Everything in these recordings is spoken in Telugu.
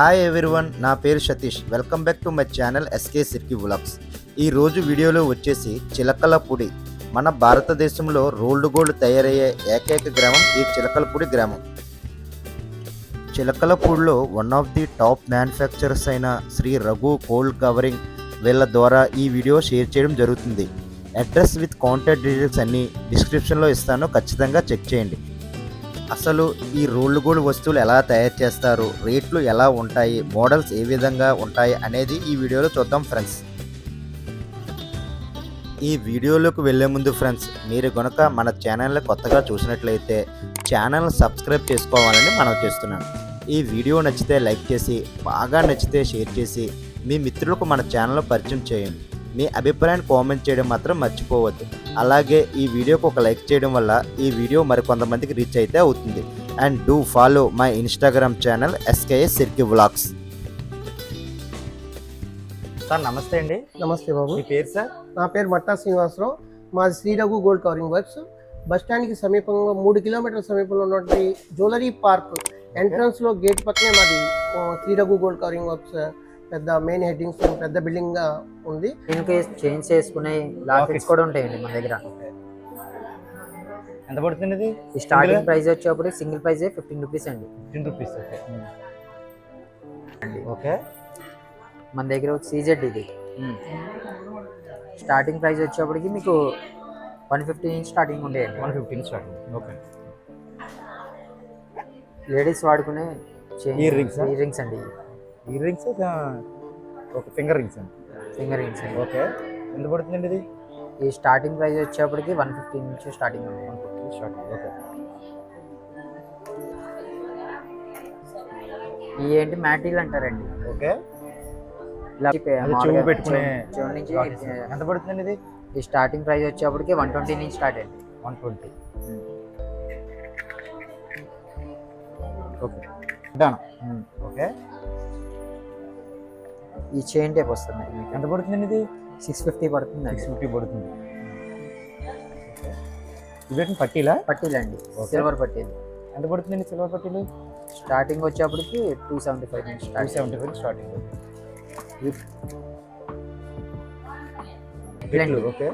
హాయ్ ఎవ్రీవన్ నా పేరు Satish. Welcome back to my channel SK Sirki vlogs ఈ రోజు వీడియోలో వచ్చేసి చిలకలపూడి మన భారతదేశంలో రోల్డ్ గోల్డ్ తయారయ్యే ఏకైక గ్రామం ఈ చిలకలపూడి గ్రామం. చిలకలపూడిలో one of the top manufacturers అయిన శ్రీ రఘు కోల్డ్ కవరింగ్ వీళ్ళ ద్వారా ఈ వీడియో షేర్ చేయడం జరుగుతుంది. అడ్రస్ విత్ కాంటాక్ట్ డీటెయిల్స్ అన్నీ డిస్క్రిప్షన్లో ఇస్తాను. ఖచ్చితంగా చెక్ చేయండి. అసలు ఈ రోల్డ్ గోల్డ్ వస్తువులు ఎలా తయారు చేస్తారు? రేట్లు ఎలా ఉంటాయి? మోడల్స్ ఏ విధంగా ఉంటాయి? అనేది ఈ వీడియోలో చూద్దాం ఫ్రెండ్స్. ఈ వీడియోలోకి వెళ్ళే ముందు ఫ్రెండ్స్ మీరు కనుక మన ఛానల్ని కొత్తగా చూసినట్లయితే ఛానల్ సబ్స్క్రైబ్ చేసుకోవాలని మనం చేస్తున్నాను. ఈ వీడియో నచ్చితే లైక్ చేసి బాగా నచ్చితే షేర్ చేసి మీ మిత్రులకు మన ఛానల్ పరిచయం చేయండి. మీ అభిప్రాయాన్ని కామెంట్ చేయడం మాత్రం మర్చిపోవద్దు. అలాగే ఈ వీడియోకి ఒక లైక్ చేయడం వల్ల ఈ వీడియో మరికొంతమందికి రీచ్ అయితే అవుతుంది. And do follow my Instagram channel SKS Sirki vlogs sir నమస్తే అండి. నమస్తే బాబు. మీ పేరు సార్? నా పేరు మట్టా శ్రీనివాసరావు. మాది Sriraghu gold covering works. Bus స్టాండ్కి సమీపంగా మూడు కిలోమీటర్ల సమీపంలో ఉన్నటువంటి జ్యువెలరీ పార్క్ ఎంట్రన్స్లో గేట్ పక్కనే మాది శ్రీరఘు గోల్డ్ కవరింగ్ వర్క్స్. పెద్ద మెయిన్ హెడ్డింగ్స్ పెద్ద బిల్డింగ్గా ఉంది. దీనికి చేంజ్ చేసుకునే లాకెట్స్ కూడా ఉంటాయండి మన దగ్గర. ఎంత పడుతుంది ఇది? ఈ స్టార్టింగ్ ప్రైస్ వచ్చేప్పుడు సింగిల్ ప్రైస్ ఫిఫ్టీన్ రూపీస్ అండి. ఫిఫ్టీన్ రూపీస్ ఓకే మన దగ్గర సీజెడ్ ఇది. స్టార్టింగ్ ప్రైస్ వచ్చేప్పటికి మీకు వన్ ఫిఫ్టీ నుంచి స్టార్టింగ్ ఉండేయండి one fifteen starting okay ladies వాడుకునే rings ఆ? ఇయర్ రింగ్స్ అండి. ఇయర్ రింగ్స్ ఒక ఫింగర్ రింగ్స్ అండి. ఫింగర్ రింగ్స్ అండి. ఓకే. ఎంత పడుతుందండి ఇది? ఈ స్టార్టింగ్ ప్రైస్ వచ్చేప్పటికి వన్ ఫిఫ్టీ నుంచి స్టార్టింగ్ ఉంది స్టార్టింగ్ ఓకే. ఈ ఏంటి? మ్యాటీరియల్ అంటారండి. ఓకే. ఇలా అది మామూలుగా చెవు పెట్టుకునే చెవు- చెవు నుంచి lockets. ఎంత పడుతుందండి ఇది? ఈ స్టార్టింగ్ ప్రైస్ వచ్చేప్పటికి వన్ ట్వంటీ నుంచి స్టార్ట్ అండి. One twenty okay. Done okay. ఈ చైన్ టైప్ వస్తుంది మీకు ఎంత పడుతుందండి ఇది? సిక్స్ ఫిఫ్టీ పడుతుందండి. సిక్స్ ఫిఫ్టీ పడుతుంది. ఇవేంటి పట్టీలా? పట్టీలండి. సిల్వర్ పట్టీలు ఎంత పడుతుందండి సిల్వర్ పట్టీలు? స్టార్టింగ్ వచ్చేప్పటికి టూ సెవెంటీ ఫైవ్ నుంచి two seventy five starting. Okay.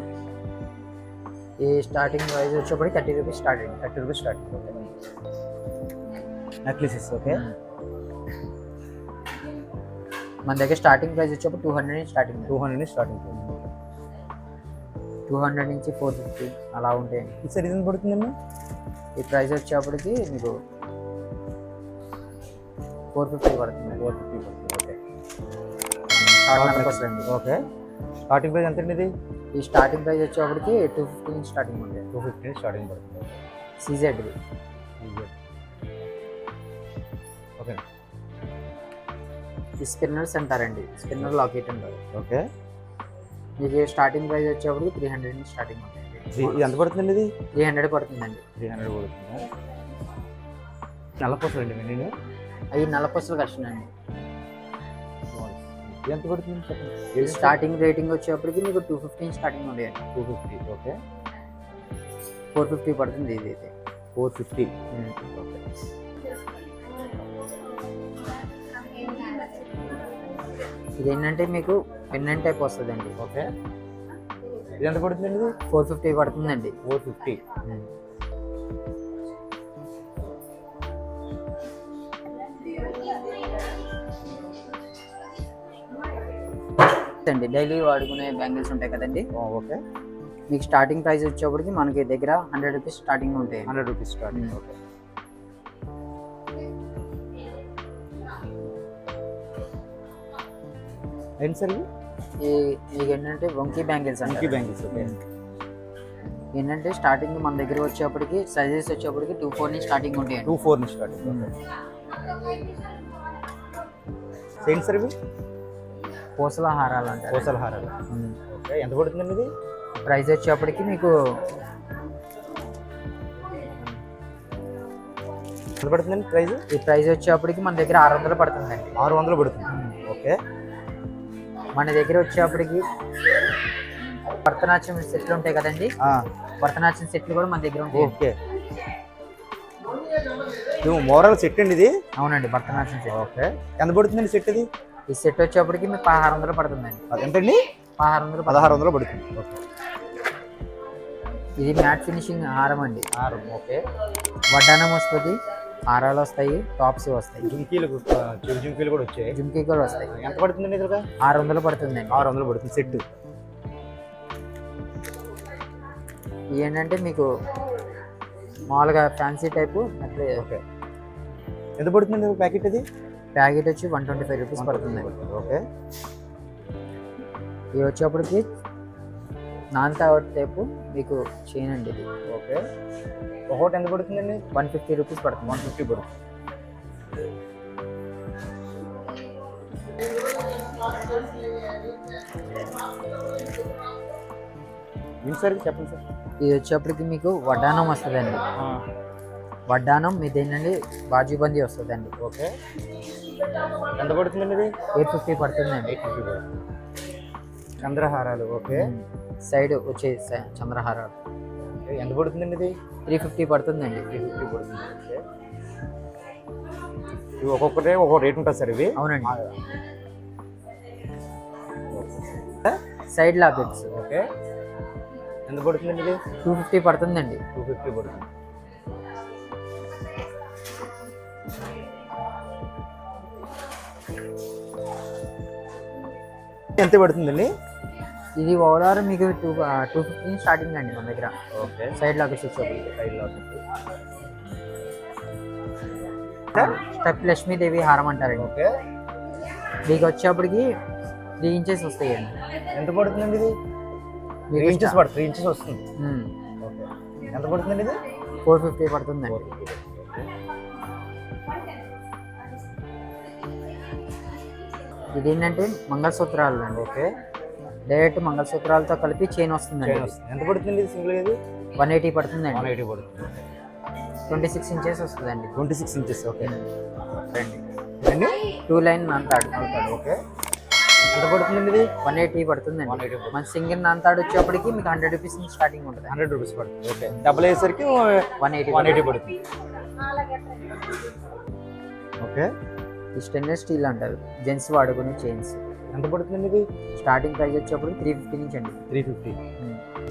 ఈ స్టార్టింగ్ ప్రైస్ వచ్చేప్పటికి థర్టీ రూపీస్ స్టార్ట్ అండి thirty rupees starting okay. Necklaces okay. మన దగ్గర స్టార్టింగ్ ప్రైస్ వచ్చేప్పుడు టూ హండ్రెడ్ నుంచి స్టార్టింగ్ టూ హండ్రెడ్ నుంచి స్టార్టింగ్ టూ హండ్రెడ్ నుంచి ఫోర్ ఫిఫ్టీ అలా ఉంటాయండి. ఇది ఎంత పడుతుందండి ఈ ప్రైస్ వచ్చేప్పటికి మీకు ఫోర్ ఫిఫ్టీ పడుతుంది. ఫోర్ ఫిఫ్టీ పడుతుంది. ఓకే. ఓకే. స్టార్టింగ్ ప్రైస్ ఎంత అండి ఇది? ఈ స్టార్టింగ్ ప్రైస్ వచ్చేప్పటికి టూ ఫిఫ్టీ నుంచి స్టార్టింగ్ ఉంటాయి టూ ఫిఫ్టీ స్టార్టింగ్ పడుతుంది. CZ okay. ఈ స్పిన్నర్స్ అంటారండి. స్పిన్నర్ లాకెట్ అంటారు. ఓకే. మీకు స్టార్టింగ్ ప్రైస్ వచ్చేప్పటికి త్రీ హండ్రెడ్ నుంచి స్టార్టింగ్ ఉంటాయి ఇది ఎంత పడుతుందండి ఇది? త్రీ హండ్రెడ్ పడుతుందండి. త్రీ హండ్రెడ్ పడుతుందా? నల్లపూసలు అండి నేను అవి నల్లపొసలు కష్టం అండి ఎంత పడుతుంది స్టార్టింగ్ రేటింగ్ వచ్చేప్పటికి మీకు టూ ఫిఫ్టీన్ స్టార్టింగ్ ఉండేయండి. Two fifty okay. Four fifty పడుతుంది ఇది అయితే ఫోర్ ఫిఫ్టీ ఓకే. ఇది ఏంటంటే మీకు పెన్నెంట్ టైప్ వస్తుందండి. ఓకే. ఇది ఎంత పడుతుందండి ఇది? ఫోర్ ఫిఫ్టీ పడుతుందండి. Four fifty. అండి డైలీ వాడుకునే బ్యాంగిల్స్ ఉంటాయి కదండి. ఓకే. మీకు స్టార్టింగ్ ప్రైస్ వచ్చేప్పటికి మనకి దగ్గర హండ్రెడ్ రూపీస్ స్టార్టింగ్ ఉంటాయి హండ్రెడ్ రూపీస్ స్టార్టింగ్. ఓకే. ఏంటి సార్ మీకు ఏంటంటే వంకీ బ్యాంగిల్స్ అంటే బ్యాంగిల్స్ ఓకే. ఏంటంటే స్టార్టింగ్ మన దగ్గర వచ్చేప్పటికి సైజెస్ వచ్చేప్పటికి టూ ఫోర్ నుంచి స్టార్టింగ్ ఉంటాయండి. టూ ఫోర్ నుంచి స్టార్టింగ్ ఏంటి సార్ ఇవి? పూసల హారాలు అంటారు. కోసల హారాలు ఓకే ఎంత పడుతుందండి ఇది? ప్రైస్ వచ్చేప్పటికి మీకు ఎంత పడుతుందండి ప్రైస్? ఈ ప్రైస్ వచ్చేప్పటికి మన దగ్గర ఆరు వందలు పడుతుందండి. ఆరు వందలు పడుతుంది. ఓకే. మన దగ్గర వచ్చేప్పటికి భరతనాట్యం సెట్లు ఉంటాయి కదండి? భరతనాట్యం సెట్లు కూడా మన దగ్గర ఉంటాయి. ఓకే. మోరల్ సెట్ అండి ఇది? అవునండి భరతనాట్యం సెట్. ఓకే. ఎంత పడుతుందండి సెట్ ఇది? ఈ సెట్ వచ్చేప్పటికి మీకు పదహారు వందలు పడుతుందండి. ఎంతండి? పదహారు వందలు పదహారు వందలు పడుతుంది. ఓకే. ఇది మ్యాట్ ఫినిషింగ్ హారం అండి. ఆరు ఓకే. వడ్డానం వస్తుంది హారాలు వస్తాయి టాప్స్ వస్తాయి. జుంకీలు జుంకీలు కూడా వచ్చాయి. జుమ్కీ కూడా వస్తాయి. ఎంత పడుతుందండి ఇది ఆరు వందలు పడుతుందండి ఆరు వందలు పడుతుంది సెట్. ఏంటంటే మీకు మామూలుగా ఫ్యాన్సీ టైపు అట్లే ఓకే. ఎంత పడుతుందండి ప్యాకెట్ ఇది? ప్యాకెట్ వచ్చి వన్ ట్వంటీ ఫైవ్ రూపీస్ పడుతుందండి ఓకే. ఇవి వచ్చేప్పటికి నాన్ తావట్ టైపు మీకు చైన్ అండి ఇది ఓకే. ఒకటి ఎంత పడుతుందండి? వన్ ఫిఫ్టీ రూపీస్ పడుతుంది. వన్ ఫిఫ్టీ పడుతుంది. సార్ చెప్పండి సార్. ఇది వచ్చేప్పటికి మీకు వడ్డానం వస్తుందండి. వడ్డానం మీది ఏంటండి బాజీబందీ వస్తుందండి. ఓకే. ఎంత పడుతుందండి ఇది? ఎయిట్ ఫిఫ్టీ పడుతుందండి. ఎయిట్ ఫిఫ్టీ చంద్రహారాలు. ఓకే. సైడ్ వచ్చే చంద్రహారాలు ఎంత పడుతుందండి ఇది? త్రీ ఫిఫ్టీ పడుతుందండి. త్రీ ఫిఫ్టీ పడుతుంది. ఇవి ఒక్కొక్కటే ఒక్కొక్క రేట్ ఉంటుంది సార్ ఇవి. అవునండి. Side lockets okay. ఎంత పడుతుందండి ఇది? టూ ఫిఫ్టీ పడుతుందండి. టూ ఫిఫ్టీ పడుతుంది. ఎంత పడుతుందండి? ఇది ఓవరాల్ మీకు టూ టూ ఫిఫ్టీ స్టార్టింగ్ అండి మన దగ్గర. ఓకే. సైడ్ లాకెట్స్ వచ్చేప్పటికి సైడ్లో స్టెప్ లక్ష్మీదేవి హారం అంటారండి. ఓకే. మీకు వచ్చేప్పటికి త్రీ ఇంచెస్ వస్తాయండి. ఎంత పడుతుందండి ఇది? త్రీ ఇంచెస్ పడుతుంది త్రీ ఇంచెస్ వస్తుంది. ఎంత పడుతుందండి ఇది? ఫోర్ ఫిఫ్టీ పడుతుందండి. ఇది ఏంటంటే మంగళసూత్రాలు అండి. ఓకే. డైరెక్ట్ మంగళసూత్రాలతో కలిపి చైన్ వస్తుందండి. ఎంత పడుతుంది ఇది సింగిల్ ఇది వన్ ఎయిటీ వన్ పడుతుందండి ఎయిటీ పడుతుంది. ట్వంటీ సిక్స్ ఇంచెస్ వస్తుందండి. Twenty six inches okay. రండి. అండి టూ లైన్ నాంతాడు. ఓకే. ఎంత పడుతుందండి ఇది? వన్ ఎయిటీ పడుతుందండి. 180 పడుతుంది. మన సింగిల్ నాంతాడు వచ్చేప్పటికి మీకు హండ్రెడ్ రూపీస్ నుంచి స్టార్టింగ్ ఉంటుంది. హండ్రెడ్ రూపీస్ పడుతుంది ఓకే. డబుల్ అయ్యేసరికి వన్ ఎయిటీ వన్ ఎయిటీ పడుతుంది. ఓకే. ఈ స్టెయిన్లెస్ స్టీల్ అంటారు. జెంట్స్ వాడుకునే చైన్స్. ఎంత పడుతుందండి ఇది స్టార్టింగ్ ప్రైస్ వచ్చేప్పటికి త్రీ ఫిఫ్టీ నుంచి అండి. Three fifty.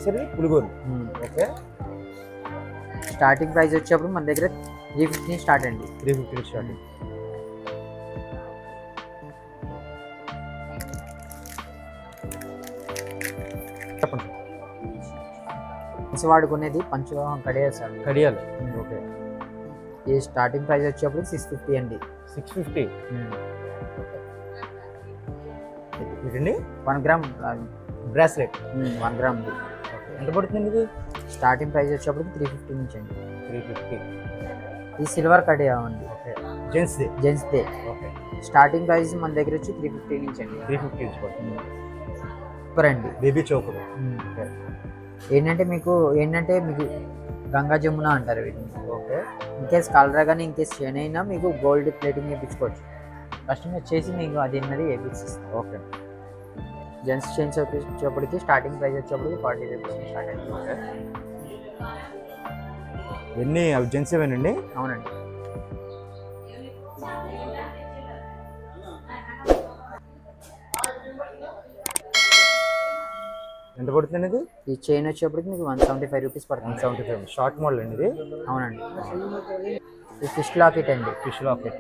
సరే పులిగోరు. ఓకే. స్టార్టింగ్ ప్రైస్ వచ్చేప్పుడు మన దగ్గర త్రీ ఫిఫ్టీ స్టార్ట్ అండి. త్రీ ఫిఫ్టీ స్టార్టింగ్ చెప్పండి వాడుకునేది పంచలోహం కడియాలు సార్. కడియాలు. ఓకే. ఈ స్టార్టింగ్ ప్రైస్ వచ్చేప్పటికి సిక్స్ ఫిఫ్టీ అండి. సిక్స్ ఫిఫ్టీ ఏంటండి? One gram bracelet one gram ఎంత పడుతుందండి ఇది స్టార్టింగ్ ప్రైస్ వచ్చేప్పటికి త్రీ ఫిఫ్టీ నుంచి అండి. త్రీ ఫిఫ్టీ ఈ సిల్వర్ కడియా అండి. ఓకే. జెంట్స్ది జెంట్స్ దే ఓకే. స్టార్టింగ్ ప్రైస్ మన దగ్గర వచ్చి త్రీ ఫిఫ్టీ నుంచి అండి. త్రీ ఫిఫ్టీ ఇంచ్ పడుతుంది. సూపర్ అండి. బేబీ చౌకరు ఏంటంటే మీకు ఏంటంటే మీకు గంగా జమున అంటారు వీటిని. ఓకే. ఇన్ కేస్ కలర్ కానీ ఇన్ కేస్ షేన్ అయినా మీకు గోల్డ్ ప్లేటింగ్ వేయించుకోవచ్చు. కస్టమర్ చేసి మీకు అది అన్నది వేయించిస్తాం ఓకే. జెంట్స్ చైన్స్ వచ్చేప్పటికి స్టార్టింగ్ ప్రైస్ వచ్చేప్పటికి ఫార్టీ రూపీస్ స్టార్ట్ అయింది ఓకే. ఎన్ని? అవి జెంట్స్ ఏవేనండి అవునండి. ఎంత పడుతుంది ఇది? ఈ చైన్ వచ్చేప్పటికి మీకు one seventy five rupees one పడుతుంది. సెవెంటీ ఫైవ్ షార్ట్ మోడల్ అండి ఇది? అవునండి. ఈ ఫిష్ లాకెట్ అండి. ఫిష్ లాకెట్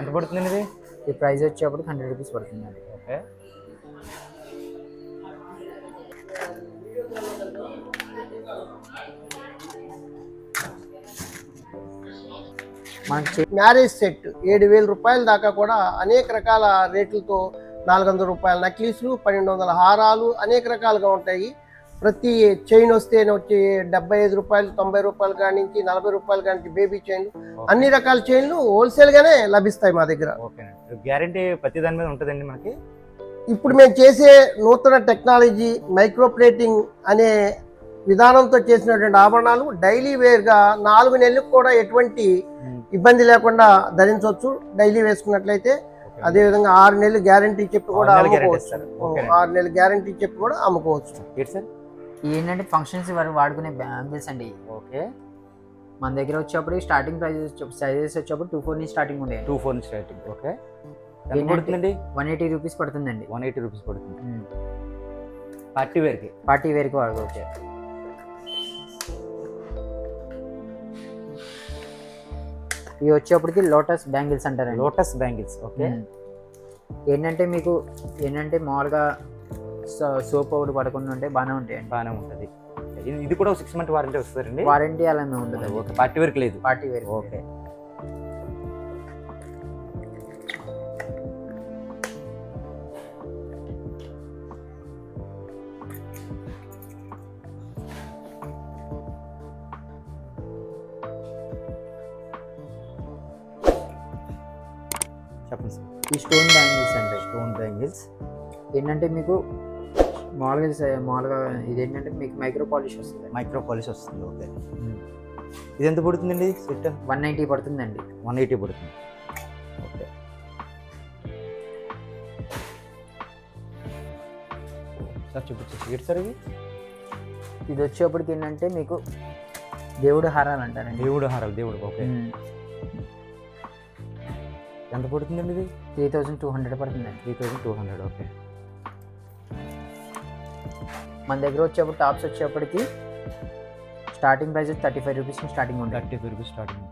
ఎంత పడుతుందండి ఇది? ఈ ప్రైస్ వచ్చేప్పటికి హండ్రెడ్ రూపీస్ పడుతుందండి ఓకే మనకి మ్యారేజ్ సెట్ ఏడు వేల రూపాయల దాకా కూడా అనేక రకాల రేట్లతో నాలుగు వందల రూపాయల నక్లీస్లు పన్నెండు వందల హారాలు అనేక రకాలుగా ఉంటాయి. ప్రతి చైన్ వస్తే వచ్చి డెబ్బై ఐదు రూపాయలు తొంభై రూపాయలు కాడి నుంచి నలభై రూపాయల కాడి నుంచి బేబీ చైన్లు. అన్ని రకాల చైన్లు హోల్సేల్గానే లభిస్తాయి మా దగ్గర. గ్యారంటీ ప్రతి దాని మీద ఉంటుందండి మనకి? ఇప్పుడు మేము చేసే నూతన టెక్నాలజీ మైక్రోప్లేటింగ్ అనే విధానంతో చేసినటువంటి ఆభరణాలు డైలీ వేర్గా నాలుగు నెలలకు కూడా ఎటువంటి ఇబ్బంది లేకుండా ధరించవచ్చు. డైలీ వేసుకున్నట్లయితే అదేవిధంగా ఆరు నెలలు గ్యారంటీ చెప్పి కూడా ఆరు నెలలు అమ్ముకోవచ్చు. ఆరు గ్యారంటీ చెప్పి కూడా అమ్ముకోవచ్చు. ఏంటంటే ఫంక్షన్స్ వారు వాడుకునే బ్యాంగిల్స్ అండి. ఓకే. మన దగ్గర వచ్చేప్పుడు స్టార్టింగ్ ప్రైజెస్ సైజెస్ వచ్చేప్పుడు టూ ఫోర్ నుంచి స్టార్టింగ్ ఉండే టూ ఫోర్ నుంచి స్టార్టింగ్ ఓకే. పడుతుందండి? వన్ ఎయిటీ రూపీస్ పడుతుందండి. వన్ ఎయిటీ రూపీస్ పడుతుంది. పార్టీ వేర్కి పార్టీ వేర్కి వాడుకోవచ్చు ఇవి వచ్చేప్పటికి లోటస్ బ్యాంగిల్స్ అంటారండి. Lotus bangles okay. ఏంటంటే మీకు ఏంటంటే మామూలుగా సోప్ పౌడర్ పడకుండా ఉంటే బాగానే ఉంటాయండి. బాగానే ఉంటుంది. ఇది- కూడా సిక్స్ మంత్ వారంటీ వస్తుందండి? వారంటీ అలానే ఉండదు ఓకే పార్టీ వేర్కి లేదు. Party wear okay. Stone bangles అంటే స్టోన్ బ్యాంగిల్స్ ఏంటంటే మీకు మామూలుగా మామూలుగా ఇది ఏంటంటే మీకు మైక్రో పాలిష్ వస్తుంది. మైక్రో పాలిష్ వస్తుంది ఓకే ఇది ఎంత పడుతుందండి? సెట్ వన్ నైంటీ పడుతుందండి. వన్ ఎయిటీ పడుతుంది. ఓకే సార్ చూపించేసి ఏంటి సార్ ఇవి ఇది వచ్చేప్పటికి ఏంటంటే మీకు దేవుడు హారాలు అంటారండి. దేవుడు హారాలు దేవుడు ఓకే ఎంత పడుతుందండి ఇది? త్రీ థౌజండ్ టూ హండ్రెడ్ పడుతుందండి three thousand two hundred okay. మన దగ్గర వచ్చేప్పుడు టాప్స్ వచ్చేప్పటికి starting price thirty five rupees starting ఉంటాయి థర్టీ ఫైవ్ రూపీస్ స్టార్టింగ్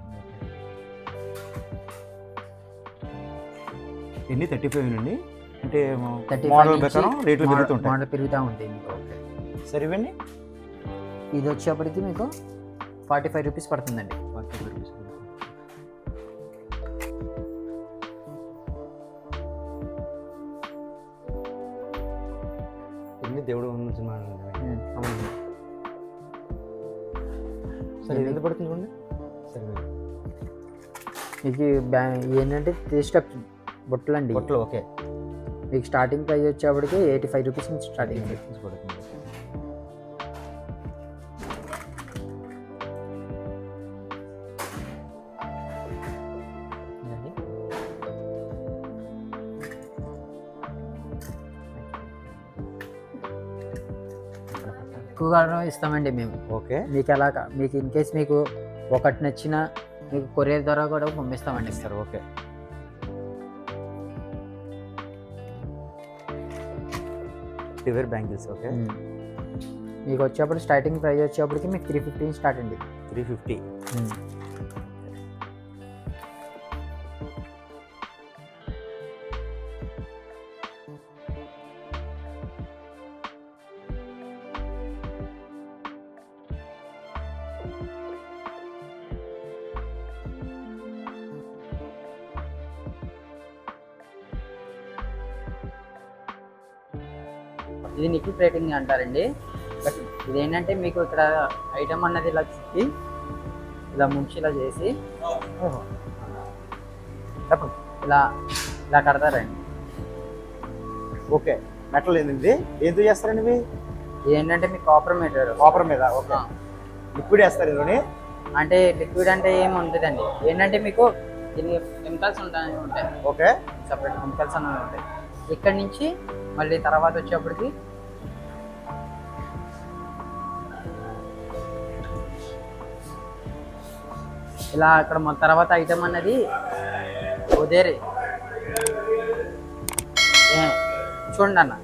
ఎన్ని? థర్టీ ఫైవ్ అండి అంటే మోడల్ ప్రకారం రేట్లు పెరుగుతుంటాయి. మోడల్ పెరుగుతూ ఉంటాయి మీకు సరే ఇవ్వండి. ఇది వచ్చేప్పటికి మీకు ఫార్టీ ఫైవ్ రూపీస్ పడుతుందండి. Forty five rupees. మీకు బ్యా ఏంటంటే త్రీ స్టెప్ బుట్టలు అండి బొట్టలు ఓకే. మీకు స్టార్టింగ్ ప్రైస్ వచ్చేప్పటికి ఎయిటీ ఫైవ్ రూపీస్ నుంచి స్టార్టింగ్ పడుతుంది. ఎక్కువగా ఇస్తామండి మేము. ఓకే. మీకు ఎలా మీకు ఇన్ కేస్ మీకు ఒకటి నచ్చిన మీకు కొరియర్ ద్వారా కూడా పంపిస్తామండి. Sir okay. టివర్ bangles okay. మీకు వచ్చేప్పుడు స్టార్టింగ్ ప్రైస్ వచ్చేప్పటికి మీకు త్రీ ఫిఫ్టీన్ స్టార్ట్ అండి. త్రీ ఫిఫ్టీ ఇది నికిల్ ప్లేటింగ్ అంటారండి. బట్ ఇదేంటంటే మీకు ఇక్కడ ఐటమ్ అన్నది ఇలా చుట్టి ఇలా ముంచి ఇలా చేసి ఇలా ఇలా కడతారండి. ఓకే. మెటల్ ఏంది ఎందుకు చేస్తారండి ఇవి? ఏంటంటే మీకు కాపర్ మెటీరియల్ కాపర్ మీద ఓకే. లిక్విడ్ వేస్తారు ఇందులోని? అంటే లిక్విడ్ అంటే ఏమి ఉంటుందండి ఏంటంటే మీకు దీని కెమికల్స్ ఉంటాయి ఉంటాయి. ఓకే. సపరేట్ కెమికల్స్ అనేవి ఉంటాయి. ఇక్కడ నుంచి మళ్ళీ తర్వాత వచ్చేప్పటికి ఇలా అక్కడ మన తర్వాత ఐటమ్ అన్నది ఉదేరి చూడండి అన్న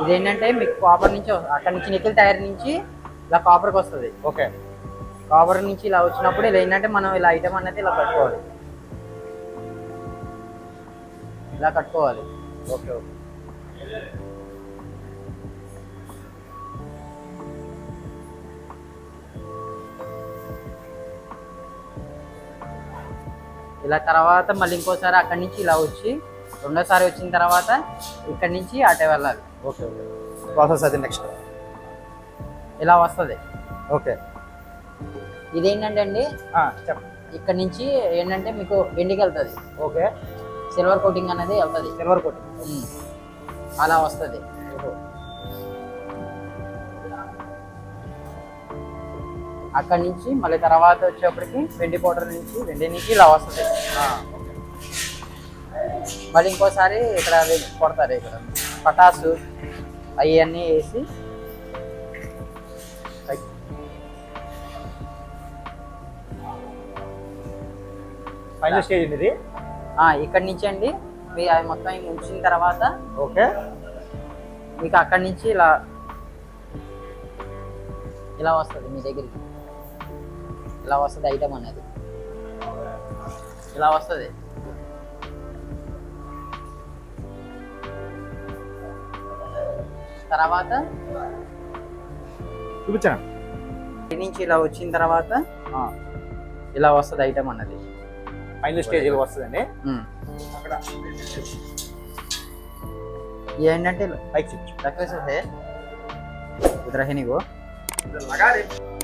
ఇదేంటంటే మీకు కాపర్ నుంచి. అక్కడ నుంచి నిఖిల్ టైర్ నుంచి ఇలా కాపర్కి వస్తుంది. ఓకే. కాపర్ నుంచి ఇలా వచ్చినప్పుడు ఇలా ఏంటంటే మనం ఇలా ఐటమ్ అనేది ఇలా కట్టుకోవాలి. ఇలా కట్టుకోవాలి. Okay okay. ఇలా తర్వాత మళ్ళీ ఇంకోసారి అక్కడి నుంచి ఇలా వచ్చి రెండోసారి వచ్చిన తర్వాత ఇక్కడి నుంచి అటే వెళ్ళాలి. ఓకే. ప్రాసెస్ అది నెక్స్ట్ ఇలా వస్తుంది. ఓకే. ఇదేంటంటే అండి చెప్పండి. ఇక్కడ నుంచి ఏంటంటే మీకు వెండికి వెళ్తుంది. ఓకే. సిల్వర్ కోటింగ్ అనేది వెళ్తుంది. Silver coat um. అలా వస్తుంది. అక్కడి నుంచి మళ్ళీ తర్వాత వచ్చేప్పటికి వెండి పౌడర్ నుంచి వెండి నుంచి ఇలా వస్తుంది. మళ్ళీ ఇంకోసారి ఇక్కడ కొడతారు ఇక్కడ. పటాసు అవన్నీ వేసి ఫైనల్ స్టేజ్ అండి ఇది? ఇక్కడి నుంచి అండి. మీ అది మొత్తం ఉంచిన తర్వాత ఓకే. మీకు అక్కడి నుంచి ఇలా ఇలా వస్తుంది మీ దగ్గరికి. ఇలా వస్తుంది ఐటమ్ అనేది? ఇలా వస్తుంది? తర్వాత? చూపించాను? నుంచి ఇలా వచ్చిన తర్వాత? ఇలా వస్తుంది ఐటమ్ అన్నది ఫైనల్ స్టేజ్ వస్తుందండి. అక్కడ. ఏంటంటే పైకి చూపించు. తక్కువ ఇద్దరు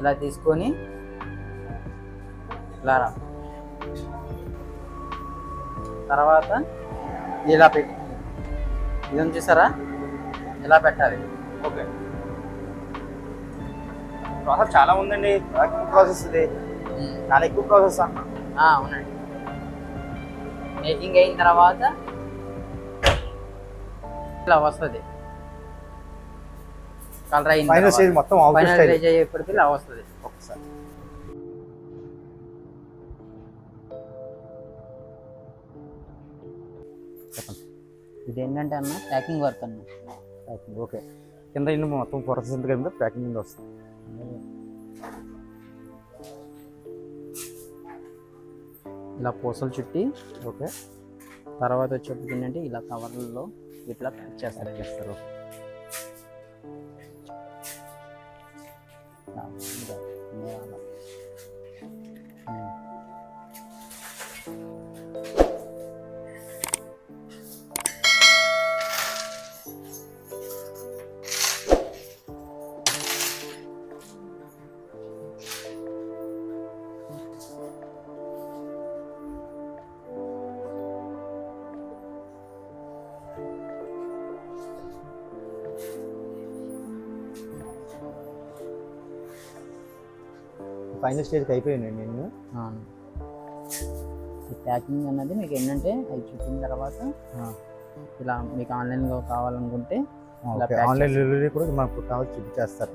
ఇలా తీసుకొని ఇలా రా. తర్వాత ఇలా పెట్టి ఇది చూసారా? ఇలా పెట్టాలి. ఓకే. ప్రాసెస్ చాలా ఉందండి. ఎక్కువ ప్రాసెస్ ఇది. చాలా ఎక్కువ ప్రాసెస్ అన్న అవునండి. మేకింగ్ అయిన తర్వాత ఇలా వస్తుంది. కలర్ అయిన ఫైనల్ స్టేజ్ మొత్తం ఫైనల్ స్టేజ్ అయ్యేప్పటికి ఇలా వస్తుంది. ఒకసారి. ఇది ఏంటంటే అన్న ప్యాకింగ్ వర్క్ అన్న. Packing okay. కింద ఇన్ని మొత్తం ప్రాసెస్ ఎంత కింద ప్యాకింగ్ కింద వస్తుంది. ఇలా పూసలు చుట్టి ఓకే. తర్వాత వచ్చేప్పటికి ఏంటంటే ఇలా కవర్లలో ఇట్లా ప్యాక్ చేస్తారు. చేస్తారు ఇలా, ఇలా, ఇలా. ఉమ్. ఫైనల్ స్టేజ్కి అయిపోయింది నేను ప్యాకింగ్ అన్నది మీకు ఏంటంటే అవి చూపిన తర్వాత ఇలా మీకు ఆన్లైన్లో కావాలనుకుంటే ఆన్లైన్ డెలివరీ కూడా మనకు కావాలి చూపించేస్తారు.